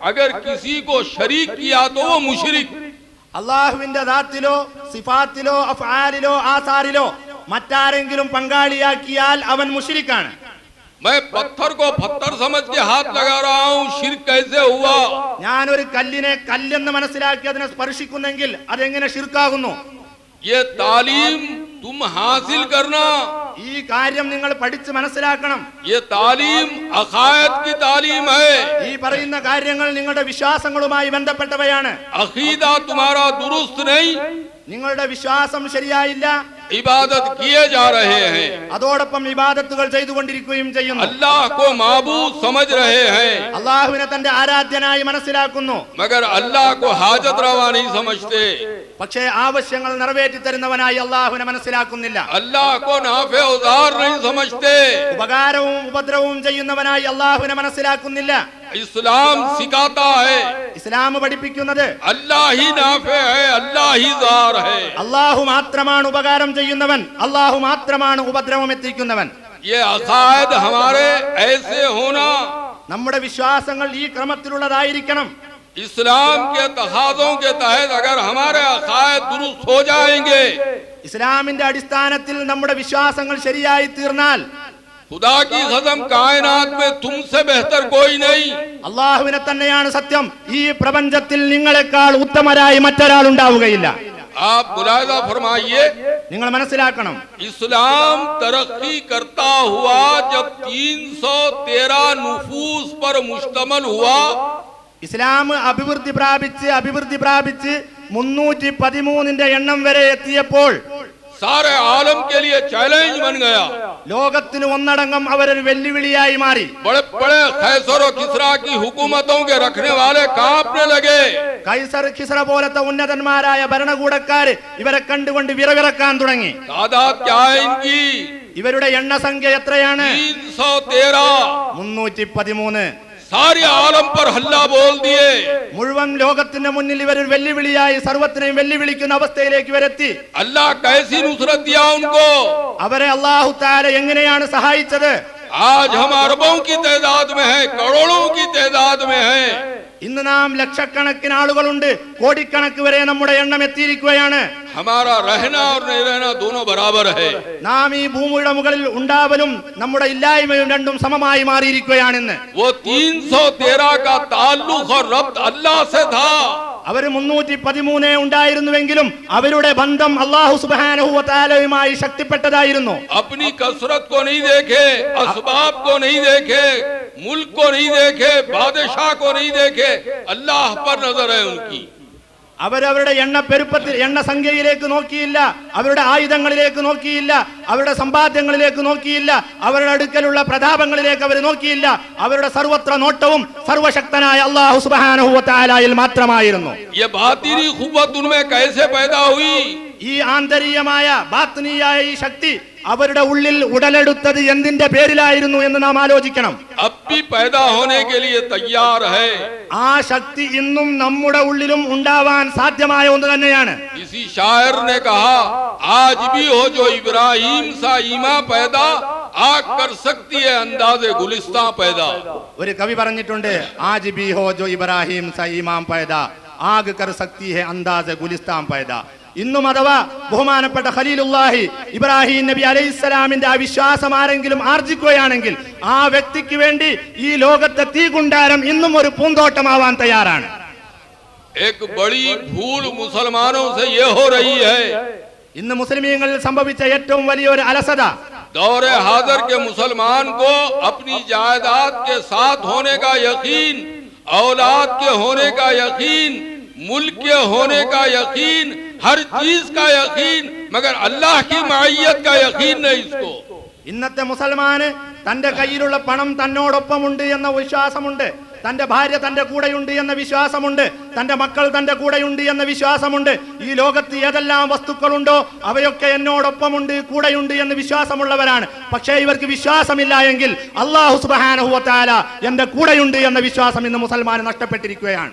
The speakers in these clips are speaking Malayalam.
अगर किसी को शरीक किया तो वो मुशरिक അള്ളാഹുവിന്റെ ദാത്തിലോ സിഫാത്തിലോ അഫ്ആലിലോ ആസാറിലോ മറ്റാരെങ്കിലും പങ്കാളിയാക്കിയാൽ അവൻ മുഷിരിക്കാണ് मैं पत्थर को पत्थर समझ के हाथ लगा रहा हूँ शिरक कैसे हुआ ഞാൻ ഒരു കല്ലിനെ കല്ലെന്ന് മനസ്സിലാക്കി അതിനെ സ്പർശിക്കുന്നെങ്കിൽ അതെങ്ങനെ ഷിർക്കാകുന്നു ये तालीम तुम हासिल करना ഈ കാര്യം നിങ്ങൾ പഠിച്ച് മനസ്സിലാക്കണം. ഈ പറയുന്ന കാര്യങ്ങൾ നിങ്ങളുടെ വിശ്വാസങ്ങളുമായി ബന്ധപ്പെട്ടവയാണ്. നിങ്ങളുടെ വിശ്വാസം ശരിയായില്ല. ഇബാദത്ത് കിയേ ജാ രഹേ ഹൈ. അതോടൊപ്പം ഇബാദത്തുകൾ ചെയ്തുകൊണ്ടിരിക്കുകയും ചെയ്യുന്നു. അല്ലാഹ് കോ മാബൂദ് സമജ് രഹേ ഹൈ. അല്ലാഹുവിനെ തന്റെ ആരാധ്യനായി മനസ്സിലാക്കുന്നു. മഗർ അല്ലാഹ് കോ ഹാജത് റവാ നഹീ സമജ്തേ. പക്ഷേ ആവശ്യങ്ങൾ നിറവേറ്റി തരുന്നവനായി അള്ളാഹുവിനെ മനസ്സിലാക്കുന്നില്ല ഉപകാരവും ഉപദ്രവവും ചെയ്യുന്നവനായി അള്ളാഹുവിനെ മനസ്സിലാക്കുന്നില്ല. इस्लाम सिखाता है ഇസ്ലാം പഠിപ്പിക്കുന്നത് अल्लाह ही नाफे है अल्लाह ही जार है അള്ളാഹു മാത്രമാണ് ഉപകാരം ചെയ്യുന്നവൻ അള്ളാഹു മാത്രമാണ് ഉപദ്രവം എത്തിക്കുന്നവൻ ये अकायद हमारे ऐसे होना നമ്മുടെ വിശ്വാസങ്ങൾ ഈ ക്രമത്തിലുള്ളതായിരിക്കണം इस्लाम के तकाजों के तहत अगर हमारे अकायद दुरुस्त हो जाएंगे ഇസ്ലാമിന്റെ അടിസ്ഥാനത്തിൽ നമ്മുടെ വിശ്വാസങ്ങൾ ശരിയായി തീർന്നാൽ खुदा की कसम कायनात में तुमसे बेहतर कोई नहीं അള്ളാഹുവിനെ തന്നെയാണ് സത്യം ഈ പ്രപഞ്ചത്തിൽ നിങ്ങളെക്കാൾ ഉത്തമരായി മറ്റൊരാൾ ഉണ്ടാവുകയില്ല आप मुलायजा फरमाइए നിങ്ങൾ മനസ്സിലാക്കണം इस्लाम तरक्की करता हुआ जब 313 नुफूस पर मुश्तमल हुआ ഇസ്ലാം അഭിവൃദ്ധി പ്രാപിച്ച് അഭിവൃദ്ധി പ്രാപിച്ച് മുന്നൂറ്റി പതിമൂന്നിന്റെ എണ്ണം വരെ എത്തിയപ്പോൾ സാറെ ആലം കെലിയ ചലഞ്ച് ബൻ ഗയ. ലോകത്തിന് ഒന്നടങ്കം അവരൊരു വെല്ലുവിളിയായി മാറി. ബഡെ ബഡെ ഖൈസർ ഓ കിസ്ര കി ഹുകൂമതോ കെ രഖ്നെ വാലേ കാപ്നെ ലഗേ. കൈസർ കിസ്ര പോലത്തെ ഉന്നതന്മാരായ ഭരണകൂടക്കാർ ഇവരെ കണ്ടുകൊണ്ട് വിറവിറക്കാൻ തുടങ്ങി. ദാദാ ക്യാ ഇൻകി ഇവരുടെ എണ്ണസംഖ്യ എത്രയാണ്? മുന്നൂറ്റി പതിമൂന്ന് सारे आलम पर हल्ला बोल दिए മുഴുവൻ ലോകത്തിന്റെ മുന്നിൽ ഇവർ ഒരു വെല്ലുവിളിയായി സർവത്തിനെയും വെല്ലുവിളിക്കുന്ന അവസ്ഥയിലേക്ക് ഇവരെത്തി अल्लाह कैसी नुसरत दिया उनको അവരെ അള്ളാഹു താല എങ്ങനെയാണ് സഹായിച്ചത് आज हम अरबों की तादाद में है करोड़ों की तादाद में है ഇന്ന് നാം ലക്ഷക്കണക്കിന് ആളുകളുണ്ട്. കോടിക്കണക്ക് വരെ നമ്മുടെ എണ്ണം എത്തിയിരിക്കുകയാണ്. നാം ഈ ഭൂമിയുടെ മുകളിൽ ഉണ്ടാവലും നമ്മുടെ ഇല്ലായ്മയും രണ്ടും സമമായി മാറിയിരിക്കുകയാണെന്ന്. അവർ മുന്നൂറ്റി പതിമൂന്നേ ഉണ്ടായിരുന്നുവെങ്കിലും അവരുടെ ബന്ധം അള്ളാഹു സുബാനുമായി ശക്തിപ്പെട്ടതായിരുന്നു. मुल्क को नहीं देखे बादशाह को नहीं देखे अल्लाह पर नजर है उनकी അവരവരുടെ എണ്ണ പെരുപ്പത്തിൽ എണ്ണ സംഖ്യയിലേക്ക് നോക്കിയില്ല അവരുടെ ആയുധങ്ങളിലേക്ക് നോക്കിയില്ല അവരുടെ സമ്പാദ്യങ്ങളിലേക്ക് നോക്കിയില്ല അവരുടെ അടുക്കലുള്ള പ്രതാപങ്ങളിലേക്ക് അവർ നോക്കിയില്ല അവരുടെ സർവത്ര നോട്ടവും സർവശക്തനായ അള്ളാഹു സുബാനഹുവത്താലയിൽ മാത്രമായിരുന്നു ये बातिनी खुबत उनमें कैसे पैदा हुई ഈ ആന്തരീയമായ ബാത്നീയായ ഈ ശക്തി അവരുടെ ഉള്ളിൽ ഉടലെടുത്തത് എന്തിന്റെ പേരിലായിരുന്നു എന്ന് നാം ആലോചിക്കണം. ആ ശക്തി ഇന്നും നമ്മുടെ ഉള്ളിലും ഉണ്ടാവാൻ സാധ്യമായ ഒന്ന് തന്നെയാണ്. ഒരു കവി പറഞ്ഞിട്ടുണ്ട് ആജ് ബി ഹോ ജോ ഇബ്രാഹിം സൈമാം പൈദ ആഗ് കർ സക്തി ഹെ അന്താസ് ഗുലിസ്താം പൈദ. ഇന്നും അഥവാ ബഹുമാനപ്പെട്ട ഖലീലുല്ലാഹി ഇബ്രാഹിം നബി അലൈഹിസ്സലാമിന്റെ ആ വിശ്വാസം ആരെങ്കിലും ആർജിക്കുകയാണെങ്കിൽ ആ വ്യക്തിക്ക് വേണ്ടി ഈ ലോകത്തെ തീകുണ്ടാരം ഇന്നും ഒരു പൂന്തോട്ടമാവാൻ തയ്യാറാണ് एक बड़ी भूल मुसलमानों से ये हो रही है ഇന്ന് മുസ്ലിമീങ്ങളിൽ സംഭവിച്ച ഏറ്റവും വലിയൊരു അലസത दौरे हाजिर के मुसलमान को अपनी जायदाद के साथ होने का यकीन औलाद के होने का यकीन मुल्क के होने का यकीन हर चीज का यकीन मगर अल्लाह की मैयत का यकीन नहीं इसको ഇന്നത്തെ മുസൽമാന് തന്റെ കയ്യിലുള്ള പണം തന്നോടൊപ്പമുണ്ട് എന്ന വിശ്വാസമുണ്ട് തന്റെ ഭാര്യ തന്റെ കൂടെയുണ്ട് എന്ന വിശ്വാസമുണ്ട്. തന്റെ മക്കൾ തന്റെ കൂടെയുണ്ട് എന്ന വിശ്വാസമുണ്ട്. ഈ ലോകത്ത് ഏതെല്ലാം വസ്തുക്കളുണ്ടോ അവയൊക്കെ എന്നോടൊപ്പമുണ്ട് കൂടെയുണ്ട് എന്ന് വിശ്വാസമുള്ളവരാണ്. പക്ഷേ ഇവർക്ക് വിശ്വാസമില്ല എങ്കിൽ അള്ളാഹു സുബാനഹുവത്താല എന്റെ കൂടെയുണ്ട് എന്ന വിശ്വാസം ഇന്ന് മുസൽമാന് നഷ്ടപ്പെട്ടിരിക്കുകയാണ്.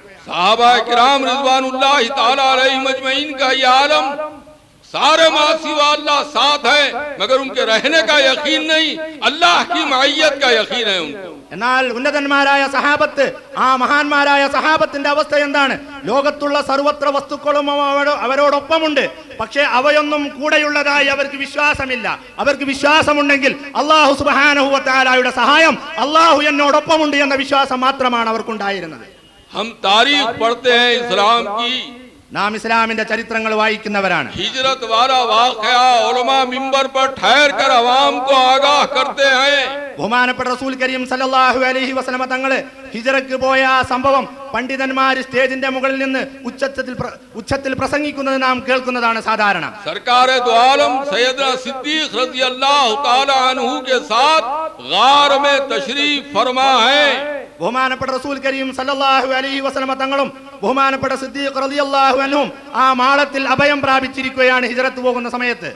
साहबा किराम रिजवानुल्लाह ताला अलैहि मजमईन का ये आलम सारे मासीवा अल्लाह साथ है मगर उनके रहने का यकीन नहीं अल्लाह की मायत का यकीन है उनको എന്നാൽ ഉന്നതന്മാരായ സഹാബത്ത് ആ മഹാന്മാരായ സഹാബത്തിന്റെ അവസ്ഥ എന്താണ് ലോകത്തുള്ള സർവത്ര വസ്തുക്കളും അവരോ- അവരോടൊപ്പമുണ്ട് പക്ഷേ അവയൊന്നും കൂടെയുള്ളതായി അവർക്ക് വിശ്വാസമില്ല അവർക്ക് വിശ്വാസമുണ്ടെങ്കിൽ അള്ളാഹു സുബാനഹുവത്താലായുടെ സഹായം അള്ളാഹു എന്നോടൊപ്പമുണ്ട് എന്ന വിശ്വാസം മാത്രമാണ് അവർക്കുണ്ടായിരുന്നത് हम तारीख पढ़ते हैं इस्लाम की നാം ഇസ്ലാമിന്റെ ചരിത്രങ്ങൾ വായിക്കുന്നവരാണ് हिजरत वाला वाकया उलमा मिंबर पर ठहर कर अवाम को आगाह करते हैं ബഹുമാനപ്പെട്ട റസൂൽ കരീം സല്ലല്ലാഹു അലൈഹി വസല്ലമ തങ്ങള് ഹിജറക്ക് പോയ ആ സംഭവം പണ്ഡിതന്മാർ സ്റ്റേജിന്റെ മുകളിൽ നിന്ന് ഉച്ചത്തിൽ പ്ര- ഉച്ചത്തിൽ പ്രസംഗിക്കുന്നത് നാം കേൾക്കുന്നതാണ് സാധാരണ सरकार दो आलम सैयदना सिद्दीक रजी अल्लाह तआला अन्हु के साथ गार में तशरीफ फरमा है ബഹുമാനപ്പെട്ട റസൂൽ കരീം സല്ലല്ലാഹു അലൈഹി വസല്ലമ തങ്ങളും ബഹുമാനപ്പെട്ട സിദ്ദീഖ് റളിയല്ലാഹു അൻഹും ആ മാളത്തിൽ അഭയം പ്രാപിച്ചിരിക്കുകയാണ് ഹിജറത്ത് പോകുന്ന സമയത്ത്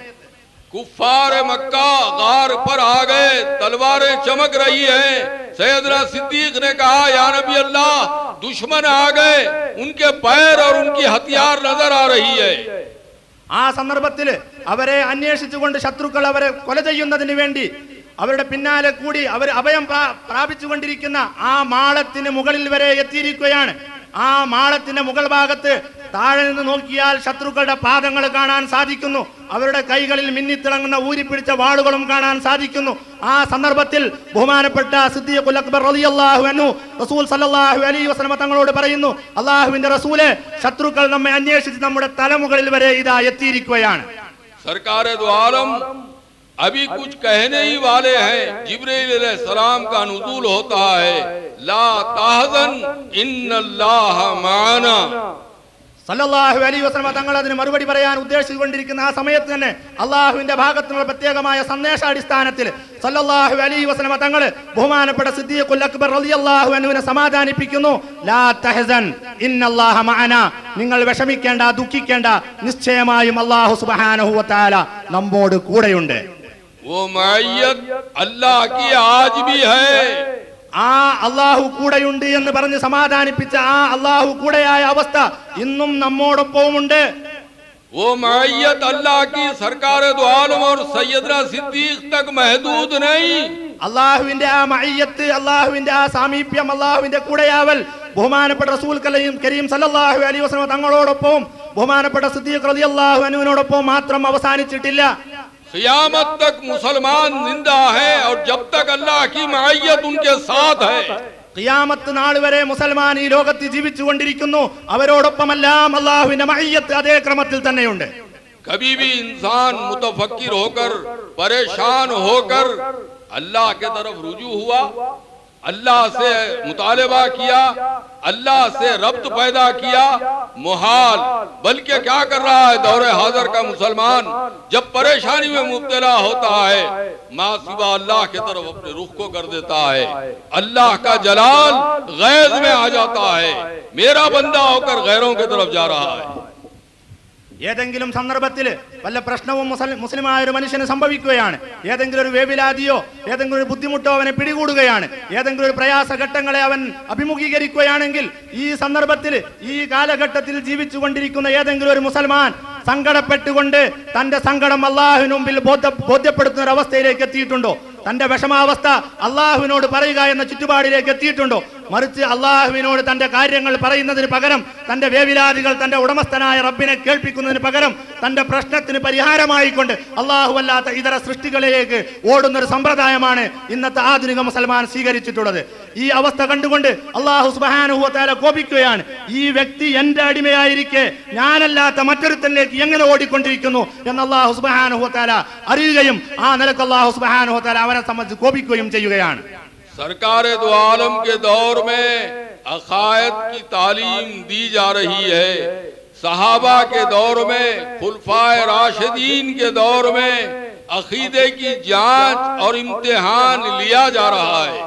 कुफार मक्का गार पर आ गए तलवारें चमक रही हैं सैयदना सिद्दीक ने कहा या नबी अल्लाह दुश्मन आ गए उनके पैर और उनकी हथियार नजर आ रही है ആ സന്ദർഭത്തിൽ അവരെ അന്വേഷിച്ചുകൊണ്ട് ശത്രുക്കൾ അവരെ കൊല ചെയ്യുന്നതിന് വേണ്ടി അവരുടെ പിന്നാലെ കൂടി അവർ അഭയം പ്രാപിച്ചുകൊണ്ടിരിക്കുന്ന ആ മാളത്തിന് മുകളിൽ വരെ എത്തിയിരിക്കുകയാണ്. ആ മാളത്തിന്റെ മുകൾ ഭാഗത്ത് താഴെ നിന്ന് നോക്കിയാൽ ശത്രുക്കളുടെ പാദങ്ങൾ കാണാൻ സാധിക്കുന്നു. അവരുടെ കൈകളിൽ മിന്നിത്തിളങ്ങുന്ന ഊരിപ്പിടിച്ച വാളുകളും കാണാൻ സാധിക്കുന്നു. ആ സന്ദർഭത്തിൽ ബഹുമാനപ്പെട്ട സിദ്ദീഖുൽ അക്ബർ റളിയല്ലാഹു അൻഹു റസൂൽ സല്ലല്ലാഹു അലൈഹി വസല്ലമ തങ്ങളോട് പറയുന്നു അള്ളാഹുവിന്റെ റസൂലെ ശത്രുക്കൾ നമ്മെ അന്വേഷിച്ച് നമ്മുടെ തലമുകളിൽ വരെ ഇതാ എത്തിയിരിക്കുകയാണ്. സർക്കാർ ദ്വാരം अभी कुछ कहने ही वाले हैं जिब्रील सलाम का नुजूल होता है ला ताहजन इन्नल्लाह माना സല്ലല്ലാഹു അലൈഹി വസല്ലമ തങ്ങൾ അതിന് മറുപടി പറയാൻ ഉദ്ദേശിച്ചുകൊണ്ടിരിക്കുന്ന ആ സമയത്ത് തന്നെ അള്ളാഹുവിന്റെ ഭാഗത്തുനിന്നുള്ള പ്രത്യേകമായ സന്ദേശാടിസ്ഥാനത്തിൽ സല്ലല്ലാഹു അലൈഹി വസല്ലമ തങ്ങൾ ബഹുമാനപ്പെട്ട സിദ്ദീഖുൽ അക്ബർ റളിയല്ലാഹു അൻഹുവിനെ സമാധാനിപ്പിക്കുന്നു ലാ തഹസൻ ഇന്നല്ലാഹ മഅന നിങ്ങൾ വിഷമിക്കേണ്ട ദുഃഖിക്കേണ്ട നിശ്ചയമായും അല്ലാഹു സുബ്ഹാനഹു വ തആല നമ്മോട് കൂടെയുണ്ട് वो मैयत अल्लाह की आज भी है ആ അള്ളാഹു കൂടെയുണ്ട് എന്ന് പറഞ്ഞ് സമാധാനിപ്പിച്ച ആ അള്ളാഹു കൂടെയായ അവസ്ഥ ഇന്നും നമ്മോടൊപ്പവുമുണ്ട് वो मैयत अल्लाह की सरकार दो आलम और सैयदना सिद्दीक तक महदूद नहीं അള്ളാഹുവിന്റെ ആ മയ്യത്ത് അള്ളാഹുവിന്റെ ആ സാമീപ്യം അള്ളാഹുവിന്റെ കൂടെയാവൽ ബഹുമാനപ്പെട്ട റസൂൽ കലയും കരീം സല്ലല്ലാഹു അലൈഹി വസല്ലം തങ്ങളോടൊപ്പം ബഹുമാനപ്പെട്ട സിദ്ദീഖ് റളിയല്ലാഹു അൻഹുവിനോടൊപ്പം മാത്രം അവസാനിച്ചിട്ടില്ല क़यामत तक मुसलमान जिंदा है और जब तक अल्लाह की मैयत उनके साथ है ഖിയാമത്ത് നാൾ വരെ മുസൽമാൻ ഈ ലോകത്ത് ജീവിച്ചു കൊണ്ടിരിക്കുന്നു അവരോടൊപ്പമെല്ലാം അള്ളാഹുവിന്റെ മയ്യത്ത് അതേ ക്രമത്തിൽ തന്നെയുണ്ട് कभी भी इंसान मुतफक्किर होकर परेशान होकर अल्लाह के तरफ रुजू हुआ اللہ سے مطالبہ کیا اللہ سے ربط پیدا کیا محال۔ بلکہ کیا کر رہا ہے دور حاضر کا مسلمان۔ جب پریشانی میں مبتلا ہوتا ہے ماں سوا اللہ کے طرف اپنے رخ کو کر دیتا ہے۔ اللہ کا جلال غیظ میں آ جاتا ہے۔ میرا بندہ ہو کر غیروں کی طرف جا رہا ہے۔ ഏതെങ്കിലും സന്ദർഭത്തിൽ വല്ല പ്രശ്നവും മുസ്ലിമായ ഒരു മനുഷ്യന് സംഭവിക്കുകയാണ്. ഏതെങ്കിലും ഒരു വേവിലാതിയോ ഏതെങ്കിലും ഒരു ബുദ്ധിമുട്ടോ അവനെ പിടികൂടുകയാണ്. ഏതെങ്കിലും ഒരു പ്രയാസ ഘട്ടങ്ങളെ അവൻ അഭിമുഖീകരിക്കുകയാണെങ്കിൽ ഈ സന്ദർഭത്തിൽ ഈ കാലഘട്ടത്തിൽ ജീവിച്ചു കൊണ്ടിരിക്കുന്ന ഏതെങ്കിലും ഒരു മുസൽമാൻ സങ്കടപ്പെട്ടുകൊണ്ട് തന്റെ സങ്കടം അള്ളാഹുവിന് മുമ്പിൽ ബോധ്യ ബോധ്യപ്പെടുത്തുന്ന ഒരു അവസ്ഥയിലേക്ക് എത്തിയിട്ടുണ്ടോ? തന്റെ വിഷമാവസ്ഥ അള്ളാഹുവിനോട് പറയുക എന്ന ചുറ്റുപാടിലേക്ക് എത്തിയിട്ടുണ്ടോ? മറിച്ച് അള്ളാഹുവിനോട് തന്റെ കാര്യങ്ങൾ പറയുന്നതിന് പകരം തന്റെ വേവിലാദികൾ തന്റെ ഉടമസ്ഥനായ റബ്ബിനെ കേൾപ്പിക്കുന്നതിന് പകരം തന്റെ പ്രശ്നത്തിന് പരിഹാരമായിക്കൊണ്ട് അള്ളാഹു അല്ലാത്ത ഇതര സൃഷ്ടികളിലേക്ക് ഓടുന്ന ഒരു സമ്പ്രദായമാണ് ഇന്നത്തെ ആധുനിക മുസൽമാൻ സ്വീകരിച്ചിട്ടുള്ളത്. ഈ അവസ്ഥ കണ്ടുകൊണ്ട് അള്ളാഹു സുബാനുഹുവത്താല കോപിക്കുകയാണ്. ഈ വ്യക്തി എന്റെ അടിമയായിരിക്കെ ഞാനല്ലാത്ത മറ്റൊരുത്തനിലേക്ക് എങ്ങനെ ഓടിക്കൊണ്ടിരിക്കുന്നു എന്ന് അള്ളാഹു സുബാനുഹുവത്താല അറിയുകയും ആ നിലയ്ക്ക് അള്ളാഹു സുബാനുഭവത്താല അവരെ സംബന്ധിച്ച് കോപിക്കുകയും ചെയ്യുകയാണ്. سرکار دو عالم کے دور میں کی تعلیم دی جا رہی ہے صحابہ کے دور میں خلفائے راشدین کے دور میں عقیدے کی جانچ اور امتحان لیا جا رہا ہے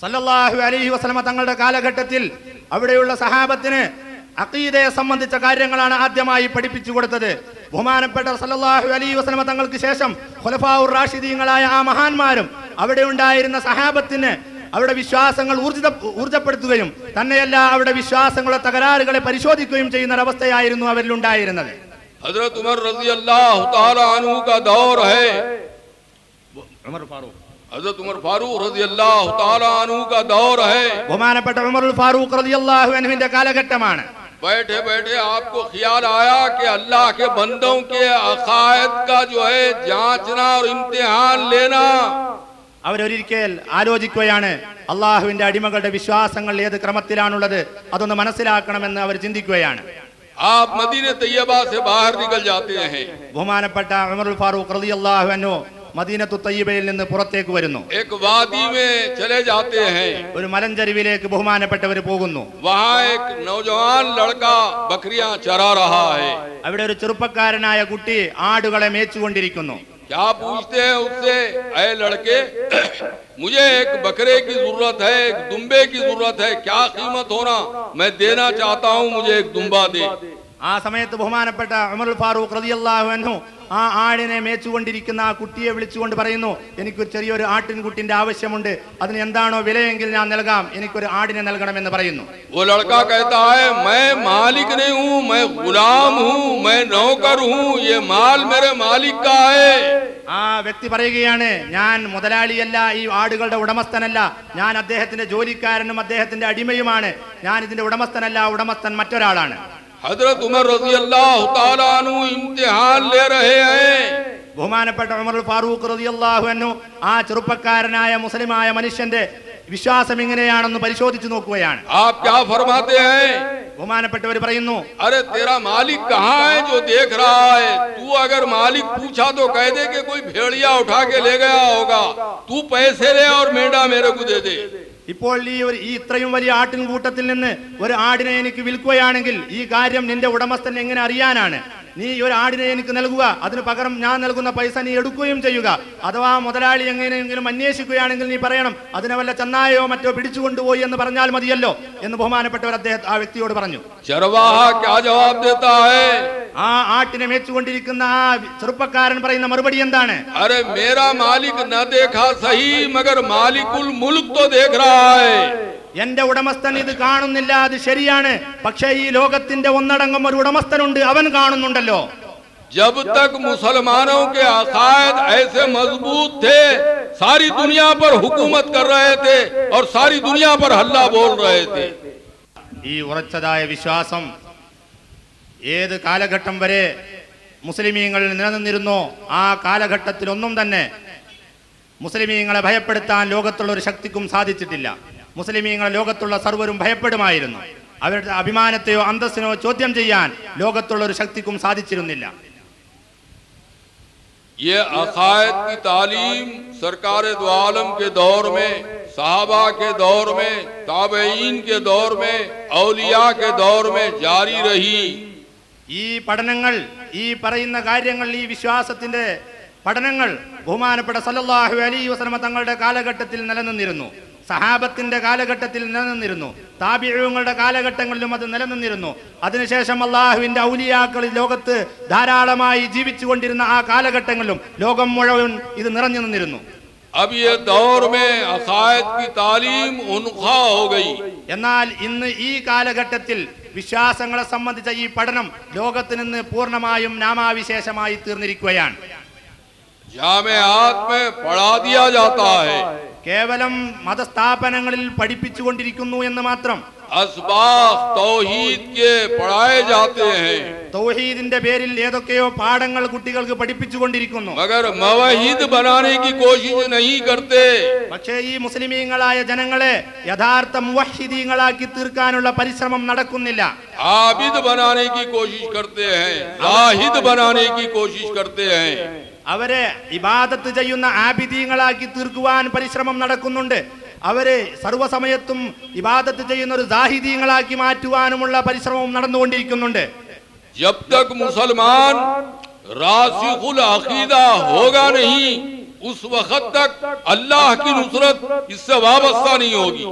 صلی اللہ علیہ وسلم تنگلڈ کالا گھٹتل اوڑے اوڑا صحابت نے അഖീദയെ സംബന്ധിച്ച കാര്യങ്ങളാണ് ആദ്യമായി പഠിപ്പിച്ചു കൊടുത്തത്. ബഹുമാനപ്പെട്ട സല്ലാഹു അലി വസ്ലമ തങ്ങൾക്ക് ശേഷം ഖുലഫാവുർ റാഷിദീങ്ങളായ ആ മഹാന്മാരും അവിടെ ഉണ്ടായിരുന്ന സഹാബത്തിന് അവരുടെ വിശ്വാസങ്ങൾ ഊർജിത ഊർജപ്പെടുത്തുകയും തന്നെയല്ല അവരുടെ വിശ്വാസങ്ങളെ തകരാറുകളെ പരിശോധിക്കുകയും ചെയ്യുന്ന ഒരവസ്ഥയായിരുന്നു അവരിൽ ഉണ്ടായിരുന്നത് ഉമർ തആല അൻഹു കാ ദൗർ ഹൈ. ഉമർ ഫാറൂഖ്. ഉമർ ഫാറൂഖ് തആല അൻഹു കാ ദൗർ ഹൈ. ബഹുമാനപ്പെട്ട ഉമർ ഫാറൂഖ് റളിയല്ലാഹു അൻഹുവിന്റെ കാലഘട്ടമാണ്. बैठे बैठे आपको ख्याल आया कि अल्लाह के बंदों के अकायद का जो है जांचना और इम्तिहान लेना അവരൊരിക്കൽ ആലോചിക്കുകയാണ് അള്ളാഹുവിന്റെ അടിമകളുടെ വിശ്വാസങ്ങൾ ഏത് ക്രമത്തിലാണുള്ളത് അതൊന്ന് മനസ്സിലാക്കണമെന്ന് അവർ ചിന്തിക്കുകയാണ് आप मदीने तैयबा से बाहर निकल जाते हैं ബഹുമാനപ്പെട്ട ഉമറുൽ ഫാറൂഖ് റളിയല്ലാഹു അൻഹു മദീനത്തു തയ്യിബയിൽ നിന്ന് പുറത്തേക്ക് വരുന്നു एक वादी में चले जाते हैं ഒരു മലഞ്ചരിവിലേക്ക് ബഹുമാനപ്പെട്ടവർ പോകുന്നു वहाँ एक नौजवान लड़का बकरियां चरा रहा है അവിടെ ഒരു ചെറുപ്പക്കാരനായ കുട്ടി ആടുകളെ മേച്ചുകൊണ്ടിരിക്കുന്നു क्या पूछते हैं उससे अरे लड़के मुझे एक बकरे की जरूरत है एक दुम्बे की जरूरत है क्या कीमत होना मैं देना चाहता हूँ मुझे एक दुम्बा दे ആ സമയത്ത് ബഹുമാനപ്പെട്ട അമർ ഫാറൂഖ് റതിയല്ലാഹു ആ ആടിനെ മേച്ചുകൊണ്ടിരിക്കുന്ന ആ കുട്ടിയെ വിളിച്ചുകൊണ്ട് പറയുന്നു എനിക്കൊരു ചെറിയൊരു ആട്ടിൻകുട്ടിന്റെ ആവശ്യമുണ്ട്. അതിന് എന്താണോ വിലയെങ്കിൽ ഞാൻ നൽകാം. എനിക്കൊരു ആടിനെ നൽകണമെന്ന് പറയുന്നു. ആ വ്യക്തി പറയുകയാണ് ഞാൻ മുതലാളിയല്ല ഈ ആടുകളുടെ ഉടമസ്ഥനല്ല. ഞാൻ അദ്ദേഹത്തിന്റെ ജോലിക്കാരനും അദ്ദേഹത്തിന്റെ അടിമയുമാണ്. ഞാൻ ഇതിന്റെ ഉടമസ്ഥനല്ല ഉടമസ്ഥൻ മറ്റൊരാളാണ്. हजरत उमर रजी अल्लाह तआला अन्हु इम्तिहान ले रहे हैं ബഹുമാനപ്പെട്ട ഉമർ ഫാറൂഖ് റളിയല്ലാഹു അൻഹു ആ ചെറുപ്പക്കാരനായ മുസ്ലിമായ മനുഷ്യന്റെ വിശ്വാസം എങ്ങനെയാണെന്ന് പരിശോധിച്ചു നോക്കുകയാണ് आप क्या फरमाते हैं ബഹുമാനപ്പെട്ടവർ പറയുന്നു अरे तेरा मालिक कहाँ है जो देख रहा है तू अगर मालिक पूछा तो कह दे कि कोई भेड़िया उठा के ले गया होगा तू पैसे ले और मेंढा मेरे को दे दे ഇപ്പോൾ ഈ ഒരു ഈ ഇത്രയും വലിയ ആട്ടിൻകൂട്ടത്തിൽ നിന്ന് ഒരു ആടിനെ എനിക്ക് വിൽക്കുകയാണെങ്കിൽ ഈ കാര്യം നിന്റെ ഉടമസ്ഥൻ എങ്ങനെ അറിയാനാണ്? നീ ഒരു ആടിനെ എനിക്ക് നൽകുക അതിന് പകരം ഞാൻ നൽകുന്ന പൈസ നീ എടുക്കുകയും ചെയ്യുക. അഥവാ മുതലാളി എങ്ങനെയെങ്കിലും അന്വേഷിക്കുകയാണെങ്കിൽ നീ പറയണം അതിനെ വല്ല ചെന്നായോ മറ്റോ പിടിച്ചുകൊണ്ടുപോയി എന്ന് പറഞ്ഞാൽ മതിയല്ലോ എന്ന് ബഹുമാനപ്പെട്ടവർ അദ്ദേഹം ആ വ്യക്തിയോട് പറഞ്ഞു. ആ ആട്ടിനെ മേച്ചുകൊണ്ടിരിക്കുന്ന ആ ചെറുപ്പക്കാരൻ പറയുന്ന മറുപടി എന്താണ്? അരെ മേരാ മാലിക് സഹി മഗർ മാലിക്കുൽ മുൽക് തോ ദേഖ് എന്റെ ഉടമസ്ഥൻ ഇത് കാണുന്നില്ല അത് ശരിയാണ് പക്ഷേ ഈ ലോകത്തിന്റെ ഒന്നടങ്കം ഒരു ഉടമസ്ഥനുണ്ട് അവൻ കാണുന്നുണ്ടല്ലോ जब तक मुसलमानों के अकायद ऐसे मजबूत थे सारी दुनिया पर हुकूमत कर रहे थे और सारी दुनिया पर हल्ला बोल रहे थे ഈ ഉറച്ചതായ വിശ്വാസം ഏത് കാലഘട്ടം വരെ മുസ്ലിമീങ്ങളിൽ നിലനിന്നിരുന്നോ ആ കാലഘട്ടത്തിലൊന്നും തന്നെ മുസ്ലിമീങ്ങളെ ഭയപ്പെടുത്താൻ ലോകത്തുള്ള ഒരു ശക്തിക്കും സാധിച്ചിട്ടില്ല മുസ്ലിമീങ്ങളെ ലോകത്തുള്ള സർവരും ഭയപ്പെടുമായിരുന്നു അവരുടെ അഭിമാനത്തെയോ അന്തസ്സിനോ ചോദ്യം ചെയ്യാൻ ലോകത്തുള്ള ഒരു ശക്തിക്കും സാധിച്ചിരുന്നില്ല ये अकायद की तालीम सरकार दो आलम के दौर में साहबा के दौर में ताबईन के दौर में औलिया के दौर में जारी रही ഈ പഠനങ്ങൾ ഈ പറയുന്ന കാര്യങ്ങൾ ഈ വിശ്വാസത്തിന്റെ പഠനങ്ങൾ ബഹുമാനപ്പെട്ട സല്ലല്ലാഹു അലൈഹി വസല്ലമ തങ്ങളുടെ കാലഘട്ടത്തിൽ നിലനിന്നിരുന്നു. സഹാബത്തിന്റെ കാലഘട്ടത്തിൽ നിലനിന്നിരുന്നു. താപിഴങ്ങളുടെ കാലഘട്ടങ്ങളിലും അത് നിലനിന്നിരുന്നു. അതിനുശേഷം അള്ളാഹുവിന്റെ ഔലിയാക്കൾ ലോകത്ത് ധാരാളമായി ജീവിച്ചു കൊണ്ടിരുന്ന ആ കാലഘട്ടങ്ങളിലും ലോകം മുഴുവൻ ഇത് നിറഞ്ഞു നിന്നിരുന്നു. എന്നാൽ ഇന്ന് ഈ കാലഘട്ടത്തിൽ വിശ്വാസങ്ങളെ സംബന്ധിച്ച ഈ പഠനം ലോകത്ത് നിന്ന് പൂർണമായും നാമാവിശേഷമായി തീർന്നിരിക്കുകയാണ്. जामियात में पढ़ा दिया जाता है കേവലം മതസ്ഥാപനങ്ങളിൽ പഠിപ്പിച്ചുകൊണ്ടിരിക്കുന്നു എന്ന് മാത്രം असबाख तौहीद के पढ़ाए जाते हैं തൗഹീദിന്റെ പേരിൽ ഏതൊക്കെയോ പാഠങ്ങൾ കുട്ടികൾക്ക് പഠിപ്പിച്ചുകൊണ്ടിരിക്കുന്നു मगर मवाहिद बनाने की कोशिश नहीं करते പക്ഷേ ഈ മുസ്ലിമീങ്ങളായ ജനങ്ങളെ യഥാർത്ഥ മുവഹിദീങ്ങളാക്കി തീർക്കാനുള്ള പരിശ്രമം നടക്കുന്നില്ല आबिद बनाने की कोशिश करते हैं जाहिद बनाने की कोशिश करते हैं അവരെ ഇബാദത്ത് ചെയ്യുന്ന ആബിദീങ്ങളാക്കി തീർക്കുവാൻ പരിശ്രമം നടക്കുന്നുണ്ട്. അവരെ സർവസമയത്തും ഇബാദത്ത് ചെയ്യുന്ന ഒരു ദാഹിദീങ്ങളാക്കി മാറ്റുവാനുമുള്ള പരിശ്രമവും നടന്നുകൊണ്ടിരിക്കുന്നുണ്ട്. മുസൽമാൻ ഉസ് തക് അല്ലാഹ് കി നഹീ ഹോഗി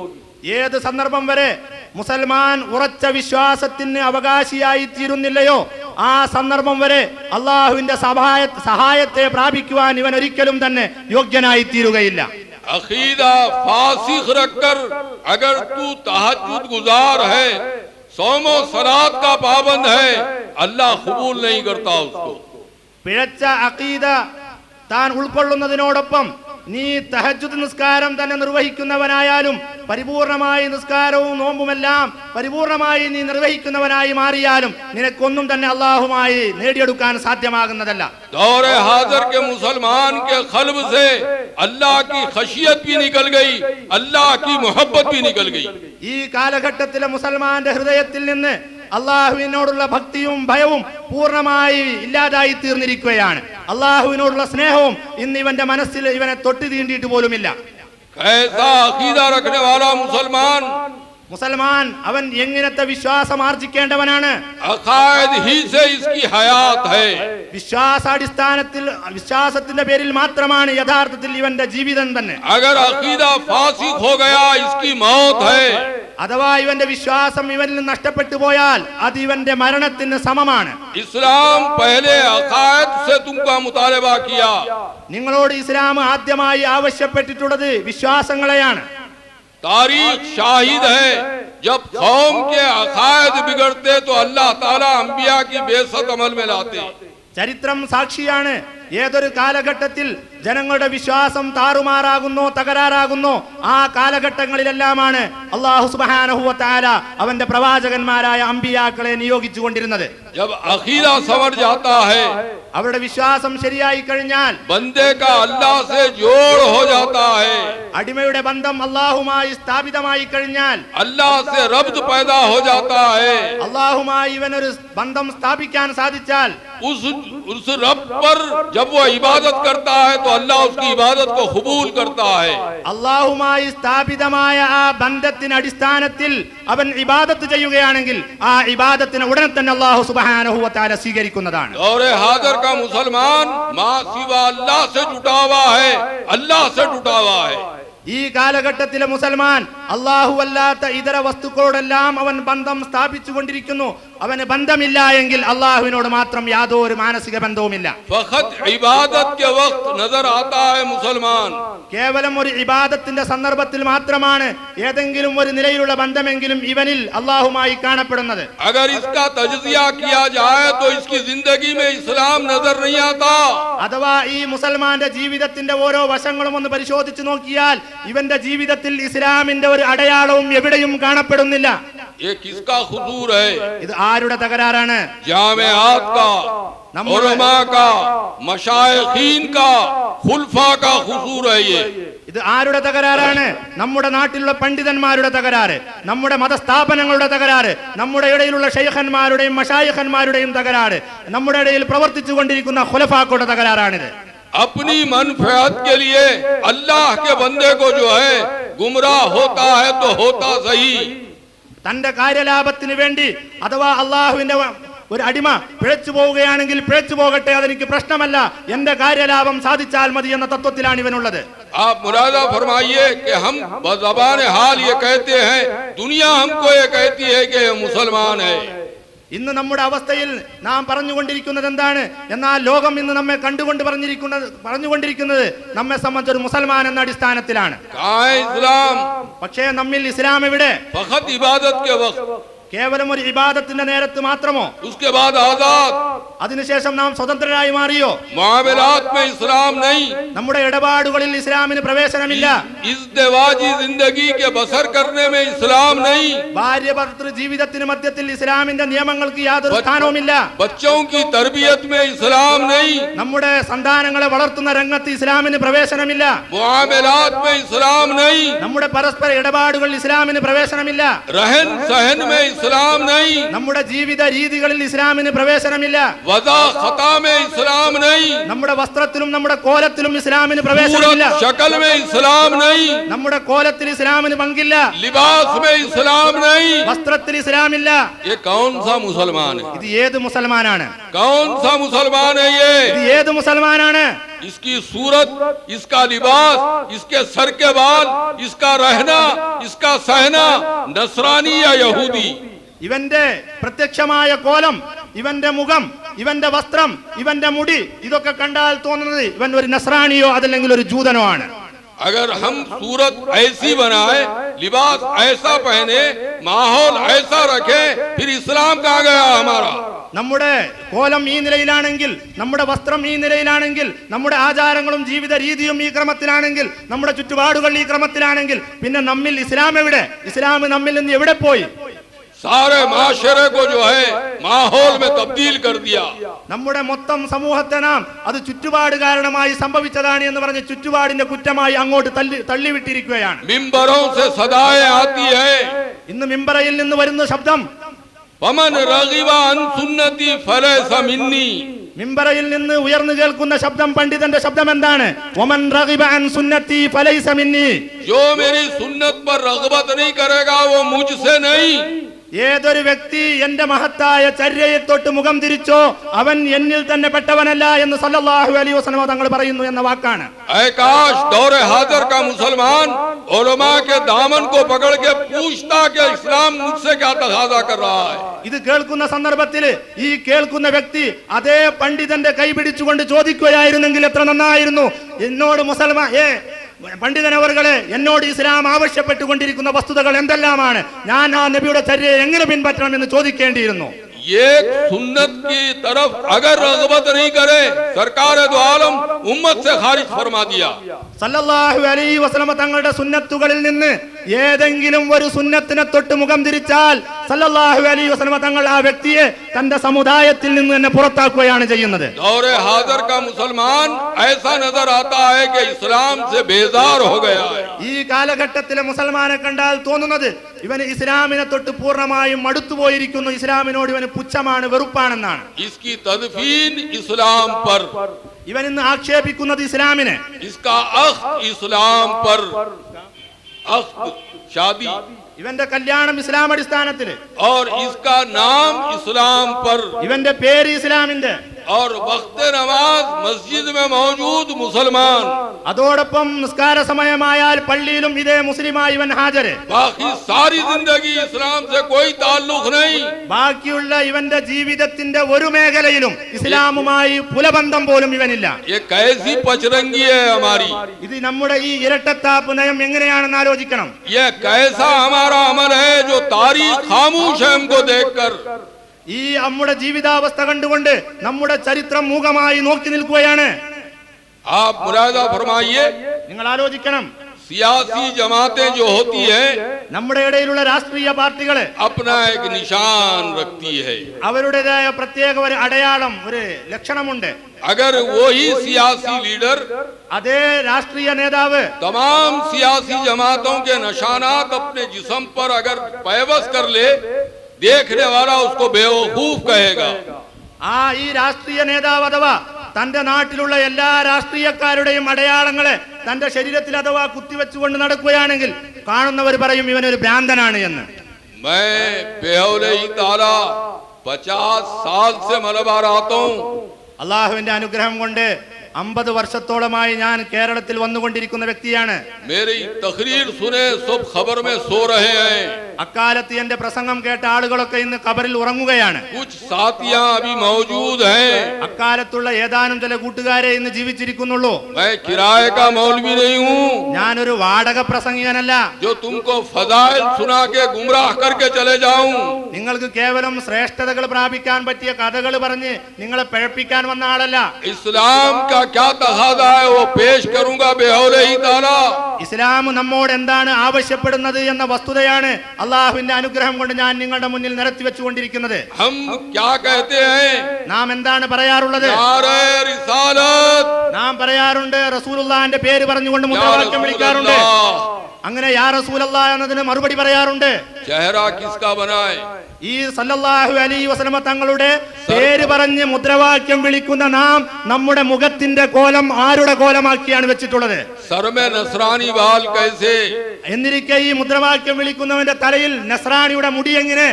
ഏത് സന്ദർഭം വരെ മുസൽമാൻ ഉറച്ച വിശ്വാസത്തിന് അവകാശിയായി തീരുന്നില്ലയോ ആ സന്ദർഭം വരെ അള്ളാഹുവിന്റെ സഹായ സഹായത്തെ പ്രാപിക്കുവാൻ ഇവൻ ഒരിക്കലും തന്നെ യോഗ്യനായി തീരുകയില്ല अकीदा फासिख रखकर अगर तू तहजुद गुजार है सोमो सलाद का पाबंद है अल्लाह कबूल नहीं करता उसको പിഴച്ച അഖീദ താൻ ഉൾക്കൊള്ളുന്നതിനോടൊപ്പം നീ തഹജുദ് നിസ്കാരം തന്നെ നിർവഹിക്കുന്നവനായാലും പരിപൂർണമായി നിസ്കാരവും നോമ്പുമെല്ലാം പരിപൂർണമായി നീ നിർവഹിക്കുന്നവനായി മാറിയാലും നിനക്കൊന്നും തന്നെ അള്ളാഹുമായി നേടിയെടുക്കാൻ സാധ്യമാകുന്നതല്ല. ഖൽബ് ഖശിയത്ത് ഗയി ഗയി. ഈ കാലഘട്ടത്തിലെ മുസൽമാന്റെ ഹൃദയത്തിൽ നിന്ന് അള്ളാഹുവിനോടുള്ള ഭക്തിയും ഭയവും പൂർണമായി ഇല്ലാതായി തീർന്നിരിക്കുകയാണ്. അള്ളാഹുവിനോടുള്ള സ്നേഹവും ഇന്ന് ഇവന്റെ മനസ്സിൽ ഇവനെ തൊട്ട് തീണ്ടിയിട്ട് പോലുമില്ല. മുസൽമാൻ അവൻ എങ്ങനത്തെ വിശ്വാസം ആർജിക്കേണ്ടവനാണ്? വിശ്വാസാടിസ്ഥാനത്തിൽ വിശ്വാസത്തിന്റെ പേരിൽ മാത്രമാണ് യഥാർത്ഥത്തിൽ ഇവന്റെ ജീവിതം തന്നെ. അഥവാ ഇവന്റെ വിശ്വാസം ഇവനിൽ നഷ്ടപ്പെട്ടു പോയാൽ അത് ഇവന്റെ മരണത്തിന് സമമാണ്. ഇസ്ലാം നിങ്ങളോട് ഇസ്ലാം ആദ്യമായി ആവശ്യപ്പെട്ടിട്ടുള്ളത് വിശ്വാസങ്ങളെയാണ്. تاریخ شاہد ہے۔ جب قوم کے عقائد بگڑتے تو اللہ تعالیٰ انبیاء کی بے عمل میں لاتے۔ چرترم ساکشیان ഏതൊരു കാലഘട്ടത്തിൽ ജനങ്ങളുടെ വിശ്വാസം താറുമാറാകുന്നോ തകരാറാകുന്നോ ആ കാലഘട്ടങ്ങളിലെല്ലാമാണ് അള്ളാഹു സുബാനഹുവ താല അവന്റെ പ്രവാചകന്മാരായ അമ്പിയാക്കളെ നിയോഗിച്ചുകൊണ്ടിരുന്നത് जब अकीदा समझ जाता है അവരുടെ വിശ്വാസം ശരിയായി കഴിഞ്ഞാൽ बंदे का अल्लाह से जोड़ हो जाता है അടിമയുടെ ബന്ധം അള്ളാഹുമായി സ്ഥാപിതമായി കഴിഞ്ഞാൽ अल्लाह से रब्त पैदा हो जाता है അള്ളാഹുമായി ഇവനൊരു ബന്ധം സ്ഥാപിക്കാൻ സാധിച്ചാൽ उस उस रब पर जब वो इबादत करता है तो अल्लाह उसकी इबादत को कबूल करता है അള്ളാഹുമായി സ്ഥാപിതമായ ആ ബന്ധത്തിന് അടിസ്ഥാനത്തിൽ അവൻ ഇബാദത്ത് ചെയ്യുകയാണെങ്കിൽ ആ ഇബാദത്തിന് ഉടനെ തന്നെ അള്ളാഹു സുബാനഹുവത്താല സ്വീകരിക്കുന്നതാണ് और हाजर का मुसलमान माँ सिवा अल्लाह से जुटा हुआ है अल्लाह से जुटा हुआ है ഈ കാലഘട്ടത്തിലെ മുസൽമാൻ അള്ളാഹു അല്ലാത്ത ഇതര വസ്തുക്കളോടെല്ലാം അവൻ ബന്ധം സ്ഥാപിച്ചു കൊണ്ടിരിക്കുന്നു അവന് ബന്ധമില്ല എങ്കിൽ അള്ളാഹുവിനോട് മാത്രം യാതൊരു മാനസിക ബന്ധവുമില്ല. കേവലം ഒരു ഇബാദത്തിന്റെ സന്ദർഭത്തിൽ മാത്രമാണ് ഏതെങ്കിലും ഒരു നിലയിലുള്ള ബന്ധമെങ്കിലും ഇവനിൽ അള്ളാഹുമായി കാണപ്പെടുന്നത്. അഥവാ ഈ മുസൽമാന്റെ ജീവിതത്തിന്റെ ഓരോ വശങ്ങളും ഒന്ന് പരിശോധിച്ചു നോക്കിയാൽ ഇവന്റെ ജീവിതത്തിൽ ഇസ്ലാമിന്റെ ഒരു അടയാളവും എവിടെയും കാണപ്പെടുന്നില്ല. ये किसका खुसूर है ഇത് ആരുടെ തകരാറാണ് जामियात का नम्बर- उलमा का मशाइखीन का खुलफा का खुसूर है ये ഇത് ആരുടെ തകരാറാണ് നമ്മുടെ നാട്ടിലുള്ള പണ്ഡിതന്മാരുടെ തകരാറ് നമ്മുടെ മതസ്ഥാപനങ്ങളുടെ തകരാറ് നമ്മുടെ ഇടയിലുള്ള ഷെയ്ഖന്മാരുടെയും മഷായിഖന്മാരുടെയും തകരാറ് നമ്മുടെ ഇടയിൽ പ്രവർത്തിച്ചു കൊണ്ടിരിക്കുന്ന ഖുലഫാക്കളുടെ തകരാറാണിത് अपनी मनफियत के लिए अल्लाह के बंदे को जो है गुमराह होता है तो होता सही തന്റെ കാര്യലാഭത്തിന് വേണ്ടി അഥവാ അള്ളാഹുവിന്റെ വ- ഒരു അടിമ പിഴച്ചു പോവുകയാണെങ്കിൽ പിഴച്ചു പോകട്ടെ അതെനിക്ക് പ്രശ്നമല്ല എന്റെ കാര്യലാഭം സാധിച്ചാൽ മതി എന്ന തത്വത്തിലാണ് ഇവനുള്ളത് आप मुरादा फरमाइए कि हम बजबान हाल ये कहते हैं दुनिया हमको ये कहती है कि ये मुसलमान है ഇന്ന് നമ്മുടെ അവസ്ഥയിൽ നാം പറഞ്ഞുകൊണ്ടിരിക്കുന്നത് എന്താണ്? എന്നാൽ ലോകം ഇന്ന് നമ്മെ കണ്ടുകൊണ്ട് പറഞ്ഞിരിക്കുന്നത് പറഞ്ഞുകൊണ്ടിരിക്കുന്നത് നമ്മെ സംബന്ധിച്ച് ഒരു മുസൽമാൻ എന്ന അടിസ്ഥാനത്തിലാണ്. പക്ഷേ നമ്മിൽ ഇസ്ലാം ഇവിടെ കേവലം ഒരു ഇബാദത്തിന്റെ നേരത്ത് മാത്രമോ? അതിനുശേഷം നാം സ്വതന്ത്രരായി മാറിയോ? ഇസ്ലാം നമ്മുടെ ഇടപാടുകളിൽ ഇസ്ലാമിന് പ്രവേശനമില്ല. ഭാര്യ ഭർത്തൃ ജീവിതത്തിന് മധ്യത്തിൽ ഇസ്ലാമിന്റെ നിയമങ്ങൾക്ക് യാതൊരു സ്ഥാനവുമില്ല. ഇസ്ലാം നമ്മുടെ സന്താനങ്ങളെ വളർത്തുന്ന രംഗത്ത് ഇസ്ലാമിന് പ്രവേശനമില്ല. ഇസ്ലാം നമ്മുടെ പരസ്പര ഇടപാടുകളിൽ ഇസ്ലാമിന് പ്രവേശനമില്ല. സഹൻ सहन में इस्लाम नहीं നമ്മുടെ ജീവിത രീതികളിൽ ഇസ്ലാമിന് പ്രവേശനമില്ല वजा खता में इस्लाम नहीं നമ്മുടെ വസ്ത്രത്തിലും നമ്മുടെ കോലത്തിലും ഇസ്ലാമിന് പ്രവേശനമില്ല सूरत शक्ल में इस्लाम नहीं നമ്മുടെ കോലത്തിൽ ഇസ്ലാമിന് പങ്കില്ല लिबास में इस्लाम नहीं വസ്ത്രത്തിൽ ഇസ്ലാമില്ല ये कौन सा मुसलमान है ഇത് ഏത് മുസൽമാനാണ് कौन सा मुसलमान है ये ഇത് ഏത് മുസൽമാനാണ് इसकी सूरत इसका लिबास इसके सर के बाल इसका रहना इसका सहना नसरानी या यहूदी ഇവന്റെ പ്രത്യക്ഷമായ കോലം ഇവന്റെ മുഖം ഇവന്റെ വസ്ത്രം ഇവന്റെ മുടി ഇതൊക്കെ കണ്ടാൽ തോന്നുന്നത് ഇവൻ ഒരു നസ്രാണിയോ അതല്ലെങ്കിൽ ഒരു ജൂതനോ ആണ് अगर हम सूरत ऐसी बनाए लिबास ऐसा पहने माहौल ऐसा रखे फिर इस्लाम कहाँ गया हमारा നമ്മുടെ കോലം ഈ നിലയിലാണെങ്കിൽ നമ്മുടെ വസ്ത്രം ഈ നിലയിലാണെങ്കിൽ നമ്മുടെ ആചാരങ്ങളും ജീവിത രീതിയും ഈ ക്രമത്തിലാണെങ്കിൽ നമ്മുടെ ചുറ്റുപാടുകൾ ഈ ക്രമത്തിലാണെങ്കിൽ പിന്നെ നമ്മിൽ ഇസ്ലാം എവിടെ ഇസ്ലാം നമ്മിൽ നിന്ന് എവിടെ പോയി सारे माशरे को जो है माहौल में तब्दील कर दिया നമ്മുടെ മൊത്തം സമൂഹത്തെ നാം അത് ചുറ്റുപാട് കാരണമായി സംഭവിച്ചതാണ് എന്ന് പറഞ്ഞ് ചുറ്റുപാടിന്റെ കുറ്റമായി അങ്ങോട്ട് തള്ളി തള്ളിവിട്ടിരിക്കുകയാണ് मिंबरों से सदाएं आती है ഇന്ന് മിമ്പറയിൽ നിന്ന് വരുന്ന ശബ്ദം पमन रगीबा अन सुन्नती फलैसा मिन्नी മിമ്പറയിൽ നിന്ന് ഉയർന്നു കേൾക്കുന്ന ശബ്ദം പണ്ഡിതന്റെ ശബ്ദം എന്താണ് ഒമൻ റഗിബ അൻ സുന്നത്തി ഫലൈസ മിന്നി जो मेरी सुन्नत पर रगबत नहीं करेगा वो मुझसे नहीं ഏതൊരു വ്യക്തി എന്റെ മഹത്തായ ചര്യയെ തൊട്ട് മുഖം തിരിച്ചോ അവൻ എന്നിൽ തന്നെ പെട്ടവനല്ല എന്ന് സല്ലല്ലാഹു അലൈഹി വസല്ലം തങ്ങൾ പറയുന്നു എന്ന വാക്കാണ്. ഏകാശ് ദൗറെ ഹാദർ കാ മുസൽമാൻ ഉലമാ കേ ദാമൻ കോ പകഡ് കേ പൂച്താ കേ ഇസ്ലാം മുജ്സെ ക്യാ തഖാദാ കർ രഹാ ഹൈ. ഇത് കേൾക്കുന്ന സന്ദർഭത്തിൽ ഈ കേൾക്കുന്ന വ്യക്തി അതേ പണ്ഡിതന്റെ കൈ പിടിച്ചുകൊണ്ട് ചോദിക്കുകയായിരുന്നെങ്കിൽ എത്ര നന്നായിരുന്നു. എന്നോട് മുസൽമാൻ ഏ പണ്ഡിതൻ അവർകളെ എന്നോട് ഇസ്ലാം ആവശ്യപ്പെട്ടുകൊണ്ടിരിക്കുന്ന വസ്തുതകൾ എന്തെല്ലാമാണ് ഞാൻ ആ നബിയുടെ ചര്യ എങ്ങനെ പിൻപറ്റണം എന്ന് ചോദിക്കേണ്ടിയിരുന്നു ये सुन्नत की तरफ अगर रगबत नहीं करे सरकार दो आलम उम्मत से खारिज फरमा दिया സല്ലല്ലാഹു അലൈ വസ്ലമ തങ്ങളുടെ സുന്നത്തുകളിൽ നിന്ന് ഏതെങ്കിലും ഒരു സുന്നത്തിനെ തൊട്ട് മുഖം തിരിച്ചാൽ സല്ലല്ലാഹു അലൈ വസ്ലമ തങ്ങൾ ആ വ്യക്തിയെ തന്റെ സമുദായത്തിൽ നിന്ന് തന്നെ പുറത്താക്കുകയാണ് ചെയ്യുന്നത്. ഈ കാലഘട്ടത്തിലെ മുസൽമാനെ കണ്ടാൽ തോന്നുന്നത് ഇവന് ഇസ്ലാമിനെ തൊട്ട് പൂർണമായും മടുത്തു പോയിരിക്കുന്നു. ഇസ്ലാമിനോട് ഇവന് പുച്ഛമാണ് വെറുപ്പാണെന്നാണ്. ഇസ്ലാം ഇവൻ ഇന്ന് ആക്ഷേപിക്കുന്നത് ഇസ്ലാമിനെ. ഇവന്റെ കല്യാണം ഇസ്ലാം അടിസ്ഥാനത്തിൽ ഇവന്റെ പേര് ഇസ്ലാമിന്റെ. और वक्त नमाज मस्जिद में मौजूद मुसलमान അതോടൊപ്പം നിസ്കാര സമയമായാൽ പള്ളിയിലും ഇതേ മുസ്ലിമായി ഇവൻ ഹാജര് बाकी सारी जिंदगी इस्लाम से कोई ताल्लुक नहीं ബാക്കിയുള്ള ഇവന്റെ ജീവിതത്തിന്റെ ഒരു മേഖലയിലും ഇസ്ലാമുമായി പുലബന്ധം പോലും ഇവനില്ല ये कैसी पचरंगी है हमारी ഇത് നമ്മുടെ ഈ ഇരട്ടത്താപ്പ് നയം എങ്ങനെയാണെന്ന് ആലോചിക്കണം ये कैसा हमारा अमल है जो तारीख खामोश है हमको देखकर ഈ നമ്മുടെ ജീവിതാവസ്ഥ കണ്ടുകൊണ്ട് നമ്മുടെ ചരിത്രം മൂകമായി നോക്കി നിൽക്കുകയാണ് आप मुरादा फरमाइए നിങ്ങൾ ആലോചിക്കണം सियासी जमातें जो होती है നമ്മുടെ ഇടയിലുള്ള രാഷ്ട്രീയ പാർട്ടികള് अपना एक निशान रखती है അവരുടേതായ പ്രത്യേക ഒരു അടയാളം ഒരു ലക്ഷണമുണ്ട് अगर वही सियासी लीडर അതേ രാഷ്ട്രീയ നേതാവ് तमाम सियासी जमातों के निशानात अपने जिस्म पर अगर पैबस कर ले देखने वाला उसको बेवकूफ कहेगा ആ ഈ രാഷ്ട്രീയ നേതാവ് അഥവാ തന്റെ നാട്ടിലുള്ള എല്ലാ രാഷ്ട്രീയക്കാരുടെയും അടയാളങ്ങളെ തന്റെ ശരീരത്തിൽ അഥവാ കുത്തിവെച്ചുകൊണ്ട് നടക്കുകയാണെങ്കിൽ കാണുന്നവർ പറയും ഇവനൊരു ഭ്രാന്തനാണ് എന്ന് मैं बेहौले ही ताला पचास साल से मलबार आता हूँ അള്ളാഹുവിന്റെ അനുഗ്രഹം കൊണ്ട് അമ്പത് വർഷത്തോളമായി ഞാൻ കേരളത്തിൽ വന്നുകൊണ്ടിരിക്കുന്ന വ്യക്തിയാണ്. അക്കാലത്ത് എന്റെ പ്രസംഗം കേട്ട ആളുകളൊക്കെ ഇന്ന് കബറിൽ ഉറങ്ങുകയാണ്. അക്കാലത്തുള്ള ഏതാനും ചില കൂട്ടുകാരെ ഇന്ന് ജീവിച്ചിരിക്കുന്നുള്ളൂ. ഞാനൊരു വാടക പ്രസംഗികനല്ല. നിങ്ങൾക്ക് കേവലം ശ്രേഷ്ഠതകൾ പ്രാപിക്കാൻ പറ്റിയ കഥകൾ പറഞ്ഞ് നിങ്ങളെ പഴപ്പിക്കാൻ വന്ന ആളല്ല. ഇസ്ലാം क्या तकाजा है वो पेश करूंगा बेहौले ही ताला ഇസ്ലാം നമ്മോട് എന്താണ് ആവശ്യപ്പെടുന്നത് എന്ന വസ്തുതയാണ് അള്ളാഹുവിന്റെ അനുഗ്രഹം കൊണ്ട് ഞാൻ നിങ്ങളുടെ മുന്നിൽ നിരത്തി വെച്ചുകൊണ്ടിരിക്കുന്നത് हम क्या कहते हैं നാം എന്താണ് പറയാറുള്ളത് नारे रिसालत നാം പറയാറുണ്ട് റസൂലുള്ളാന്റെ പേര് പറഞ്ഞുകൊണ്ട് या മുദ്രാവാക്യം रसूल വിളിക്കാറുണ്ട് अल्लाह। അങ്ങനെ യാ റസൂലല്ല എന്നതിന് മറുപടി പറയാറുണ്ട്. ഈ സല്ലല്ലാഹു അലൈഹി വസല്ലമ തങ്ങളുടെ പേര് പറഞ്ഞ് മുദ്രാവാക്യം വിളിക്കുന്ന നാം നമ്മുടെ മുഖത്തിന്റെ കോലം ആരുടെ കോലമാക്കിയാണ് വെച്ചിട്ടുള്ളത്? എന്നിരിക്കെ ഈ മുദ്രാവാക്യം വിളിക്കുന്നവന്റെ തലയിൽ നസ്രാണിയുടെ മുടി എങ്ങനെ?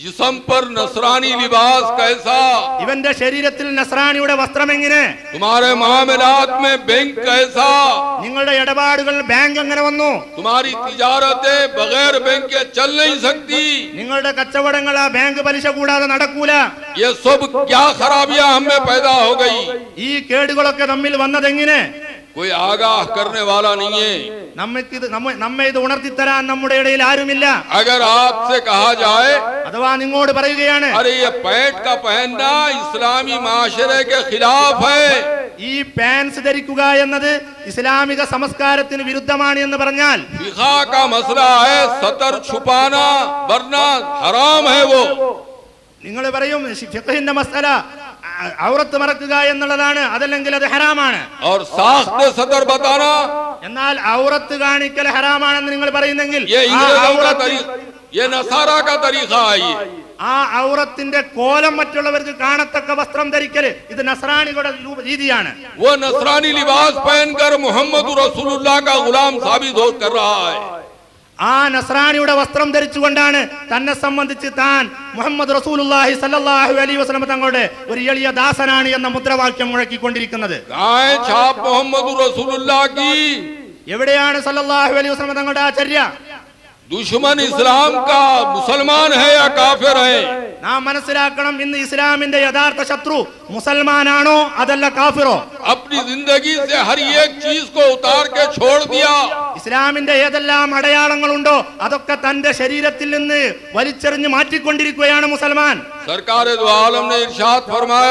ജിസം പർ നസ്രാനി ലിബാസ് കൈസാ. ഇവന്റെ ശരീരത്തിൽ നസ്രാണിയുടെ വസ്ത്രം എങ്ങനെ? തുമാരെ മാമലാത് മേ ബാങ്ക് കൈസാ. നിങ്ങളുടെ ഇടപാടുകൾ ബാങ്ക് എങ്ങനെ വന്നു? തുമാരി തിജാരത്തെ ബഗൈർ ബാങ്ക് കെ ചൽ നഹീ സക്തി. നിങ്ങളുടെ കച്ചവടങ്ങൾ ആ ബാങ്ക് പലിശ കൂടാതെ നടക്കൂല. യേ സബ് ക്യാ ഖരാബിയാ ഹമ്മേ പൈദാ ഹോ ഗയി. ഈ കേടുകളൊക്കെ നമ്മിൽ വന്നതെങ്ങനെ? കോയി ആഗാഹ് കർനെ വാലാ നഹീ ഹൈ നമ്മൾക്ക് ഇത് നമ്മെ ഇത് ഉണർത്തി തരാൻ നമ്മുടെ ഇടയിൽ ആരുമില്ല. അഗർ ആപ്സെ കഹാ ജായേ അഥവാ നിങ്ങോട് പറയുകയാണ് അരേ യേ പാന്റ് കാ പഹൻനാ ഇസ്ലാമി മാശരെ കെ ഖിലാഫ് ഹൈ. ഈ പാൻസ് ധരിക്കുക എന്നത് ഇസ്ലാമിക സംസ്കാരത്തിന് വിരുദ്ധമാണ് എന്ന് പറഞ്ഞാൽ നിങ്ങൾ പറയും ഫിഖഹിന്റെ മസല ഔറത്ത് മറക്കുക എന്നുള്ളതാണ് അതല്ലെങ്കിൽ അത് ഹറാമാണ് और साख्त सतर बताना എന്നാൽ ഔറത്ത് കാണിക്കൽ ഹറാമാണെന്ന് നിങ്ങൾ പറയുന്നെങ്കിൽ ये ആ इंग्रेजों का ഔറത്ത് तरीका ये नसारा का तरीका है ये ആ ഔറത്തിന്റെ കോലം മറ്റുള്ളവർക്ക് കാണത്തക്ക വസ്ത്രം ധരിക്കല് ഇത് നസ്രാണികളുടെ രൂപ- രീതിയാണ് वो नसरानी लिबास पहनकर मोहम्मद रसूलुल्लाह का गुलाम साबित हो कर रहा है ആ നസ്രാണിയുടെ വസ്ത്രം ധരിച്ചുകൊണ്ടാണ് തന്നെ സംബന്ധിച്ച് താൻ മുഹമ്മദ് റസൂലുള്ളാഹി സല്ലല്ലാഹു അലൈഹി വസല്ലം തങ്ങളുടെ ഒരു എളിയ ദാസനാണ് എന്ന മുദ്രാവാക്യം മുഴക്കിക്കൊണ്ടിരിക്കുന്നത്. എവിടെയാണ് സല്ലല്ലാഹു അലൈഹി വസല്ലം തങ്ങളുടെ ആചര്യ? ദുഷ്മൻ ഇസ്ലാം കാ മുസൽമാൻ ഹേ യാ കാഫിർ ഹേ? നാം മനസ്സിലാക്കണം ഇന്ന് ഇസ്ലാമിന്റെ യഥാർത്ഥ ശത്രു മുസൽമാനാണോ അതല്ല കാഫിറോ? അപ്നി zindagi se ഹർ ഏക് ചീസ് കോ ഉതാർ ke ഛോഡ് ദിയാ. ഇസ്ലാമിന്റെ ഏതെല്ലാം അടയാളങ്ങളുണ്ടോ അതൊക്കെ തന്റെ ശരീരത്തിൽ നിന്ന് വലിച്ചെറിഞ്ഞ് മാറ്റിക്കൊണ്ടിരിക്കുകയാണ് മുസൽമാൻ. സർക്കാർ ആലം നെ ഇർഷാദ് ഫർമായ.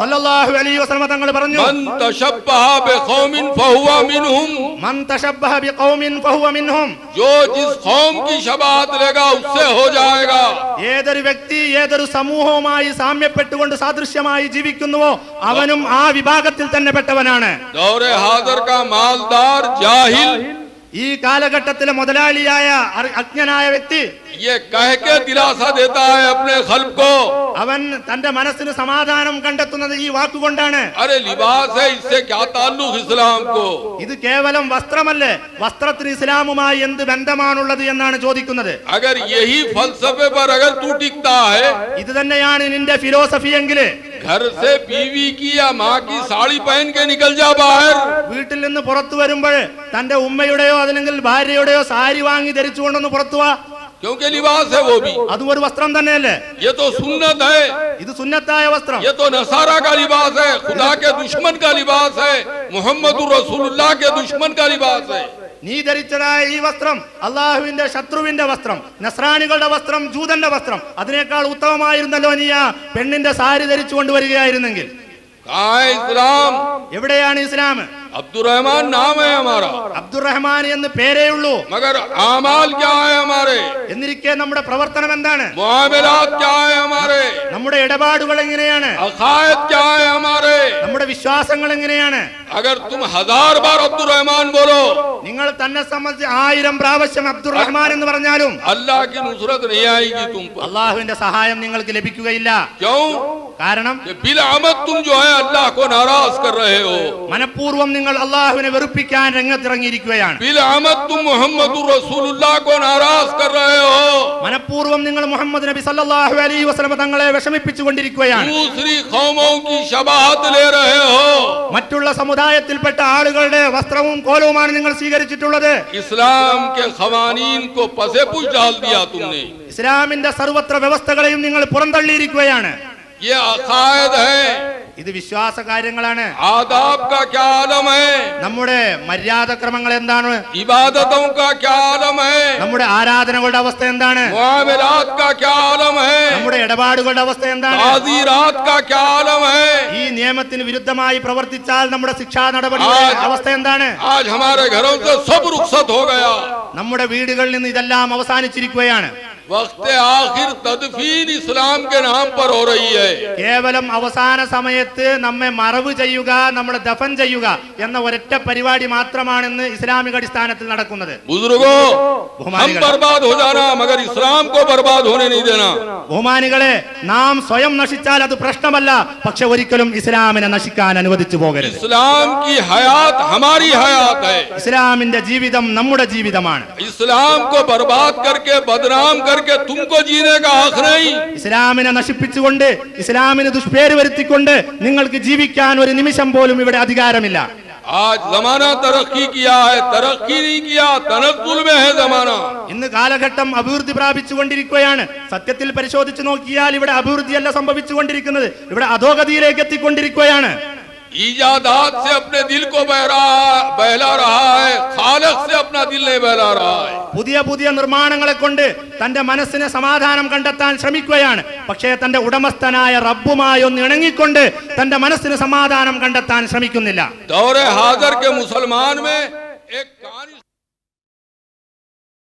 സല്ലല്ലാഹു അലൈഹി വസല്ലം തങ്ങൾ പറഞ്ഞു മൻ തശബ്ബഹ ബിഖൗമിൻ ഫഹുവ മിൻഹും. മൻ തശബ്ബഹ ബിഖൗമിൻ ഫഹുവ മിൻഹും. ജോ ജിസ് ഖൗം की शबात लेगा उससे हो जाएगा ഏതൊരു വ്യക്തി ഏതൊരു സമൂഹവുമായി സാമ്യപ്പെട്ടുകൊണ്ട് സാദൃശ്യമായി ജീവിക്കുന്നുവോ അവനും ആ വിഭാഗത്തിൽ തന്നെ പെട്ടവനാണ് दौरे हाजिर का मालदार जाहिल ഈ കാലഘട്ടത്തിലെ മുതലാളിയായ അജ്ഞനായ വ്യക്തി അവൻ തന്റെ മനസ്സിന് സമാധാനം കണ്ടെത്തുന്നത് ഈ വാക്കുകൊണ്ടാണ്. ഇത് കേവലം വസ്ത്രമല്ലേ? വസ്ത്രത്തിന് ഇസ്ലാമുമായി എന്ത് ബന്ധമാണുള്ളത് എന്നാണ് ചോദിക്കുന്നത്. ഇത് തന്നെയാണ് നിന്റെ ഫിലോസഫി എങ്കിൽ. घर से बीवी की या माँ की साड़ी पहन के निकल जा बाहर വീട്ടിൽ നിന്ന് പുറത്തു വരുമ്പോൾ തന്റെ ഉമ്മയുടെയോ അല്ലെങ്കിൽ ഭാര്യയുടെയോ സാരി വാങ്ങി ധരിച്ചുകൊണ്ടൊന്ന് പുറത്തു വാ क्योंकि लिबास है वो भी അതും ഒരു വസ്ത്രം തന്നെയല്ലേ ये तो सुन्नत है ഇത് സുന്നത്തായ വസ്ത്രം ये तो नसारा का लिबास है खुदा के दुश्मन का लिबास है मोहम्मद रसूलुल्लाह के दुश्मन का लिबास है നീ ധരിച്ചതായ ഈ വസ്ത്രം അള്ളാഹുവിന്റെ ശത്രുവിന്റെ വസ്ത്രം നസ്രാനികളുടെ വസ്ത്രം ജൂതന്റെ വസ്ത്രം അതിനേക്കാൾ ഉത്തമമായിരുന്നല്ലോ നീ ആ പെണ്ണിന്റെ സാരി ധരിച്ചു കൊണ്ടുവരികയായിരുന്നെങ്കിൽ എവിടെയാണ് ഇസ്ലാം? അബ്ദുറഹ്മാൻ അബ്ദുറഹ്മാൻ എന്ന് പേരേ ഉള്ളൂ. മകർ ആമാൽ എന്നിരിക്കെ നമ്മുടെ പ്രവർത്തനം എന്താണ്? നമ്മുടെ ഇടപാടുകൾ എങ്ങനെയാണ്? നമ്മുടെ വിശ്വാസങ്ങൾ എങ്ങനെയാണ്? അഗർ തും ഹസാർ ബാർ അബ്ദുറഹ്മാൻ ബോലോ. നിങ്ങൾ തന്നെ സംബന്ധിച്ച് ആയിരം പ്രാവശ്യം അബ്ദുറഹ്മാൻ എന്ന് പറഞ്ഞാലും അള്ളാഹുവിന്റെ സഹായം നിങ്ങൾക്ക് ലഭിക്കുകയില്ല. കാരണം മനഃപൂർവം നിങ്ങൾ അള്ളാഹുവിനെ വെറുപ്പിക്കാൻ രംഗത്തിറങ്ങിയിരിക്കുകയാണ് बिल आमद तुम मोहम्मद रसूलुल्लाह को नाराज कर रहे हो മനഃപൂർവ്വം നിങ്ങൾ മുഹമ്മദ് നബി സല്ലല്ലാഹു അലൈഹി വസല്ലം തങ്ങളെ വിഷമിപ്പിച്ചു കൊണ്ടിരിക്കുകയാണ് दूसरी कौमों की शबाहत ले रहे हो മറ്റുള്ള സമുദായത്തിൽപ്പെട്ട ആളുകളുടെ വസ്ത്രവും കോലവുമാണ് നിങ്ങൾ സ്വീകരിച്ചിട്ടുള്ളത് इस्लाम के खवानीन को पसे पुछ डाल दिया तुमने ഇസ്ലാമിന്റെ സർവത്ര വ്യവസ്ഥകളെയും നിങ്ങൾ പുറന്തള്ളിയിരിക്കുകയാണ് ये अकायद है ഇത് വിശ്വാസ കാര്യങ്ങളാണ് നമ്മുടെ മര്യാദ ക്രമങ്ങൾ എന്താണ് നമ്മുടെ ആരാധനകളുടെ അവസ്ഥ എന്താണ്? നമ്മുടെ ഇടപാടുകളുടെ അവസ്ഥ എന്താണ്? ഈ നിയമത്തിന് വിരുദ്ധമായി പ്രവർത്തിച്ചാൽ നമ്മുടെ ശിക്ഷാ നടപടിയുടെ അവസ്ഥ എന്താണ്? നമ്മുടെ വീടുകളിൽ നിന്ന് ഇതെല്ലാം അവസാനിച്ചിരിക്കുകയാണ്. വക്ത ആഖിർ തദ്ഫീൻ ഇസ്ലാം കെ നാം പർ ഹോ റഹി ഹൈ കേവലം അവസാന സമയത്ത് നമ്മെ മറവ് ചെയ്യുക നമ്മളെ ദഫൻ ചെയ്യുക എന്ന ഒരൊറ്റ പരിപാടി മാത്രമാണെന്ന് ഇസ്ലാമിക അടിസ്ഥാനത്തിൽ നടക്കുന്നത്. ബുസുർഗോ ഹം ബർബാദ് ഹോ ജാനാ മഗർ ഇസ്ലാം കോ ബർബാദ് ഹോനേ നഹീ ദേനാ. ബഹുമാനികളെ നാം സ്വയം നശിച്ചാൽ അത് പ്രശ്നമല്ല പക്ഷെ ഒരിക്കലും ഇസ്ലാമിനെ നശിക്കാൻ അനുവദിച്ചു പോകരുത്. ഇസ്ലാം കി ഹയാത് ഹമാരി ഹയാത് ഹൈ. ഇസ്ലാമിന്റെ ജീവിതം നമ്മുടെ ജീവിതമാണ്. ഇസ്ലാം കോ ബർബാദ് കർക്കേ ബദനാം കർ करके तुमको जीने का हक नहीं ഇസ്ലാമിനെ നശിപ്പിച്ചുകൊണ്ട് ഇസ്ലാമിന് ദുഷ്പേര് വരുത്തിക്കൊണ്ട് നിങ്ങൾക്ക് ജീവിക്കാൻ ഒരു നിമിഷം പോലും ഇവിടെ അധികാരമില്ല आज जमाना तरक्की किया है तरक्की नहीं किया तनक्कुल में है जमाना ഇന്ന് കാലഘട്ടം അഭിവൃദ്ധി പ്രാപിച്ചുകൊണ്ടിരിക്കുകയാണ് സത്യത്തിൽ പരിശോധിച്ചു നോക്കിയാൽ ഇവിടെ അഭിവൃദ്ധിയല്ല സംഭവിച്ചുകൊണ്ടിരിക്കുന്നത് ഇവിടെ അധോഗതിയിലേക്ക് എത്തിക്കൊണ്ടിരിക്കുകയാണ് ईजादात से अपने दिल को बहरा बहला रहा है खालक से अपना दिल नहीं बहला रहा है പുതിയ പുതിയ നിർമ്മാണങ്ങളെ കൊണ്ട് തന്റെ മനസ്സിന് സമാധാനം കണ്ടെത്താൻ ശ്രമിക്കുകയാണ് പക്ഷേ തന്റെ ഉടമസ്ഥനായ റബ്ബുമായി ഒന്ന് ഇണങ്ങിക്കൊണ്ട് തന്റെ മനസ്സിന് സമാധാനം കണ്ടെത്താൻ ശ്രമിക്കുന്നില്ല दौरे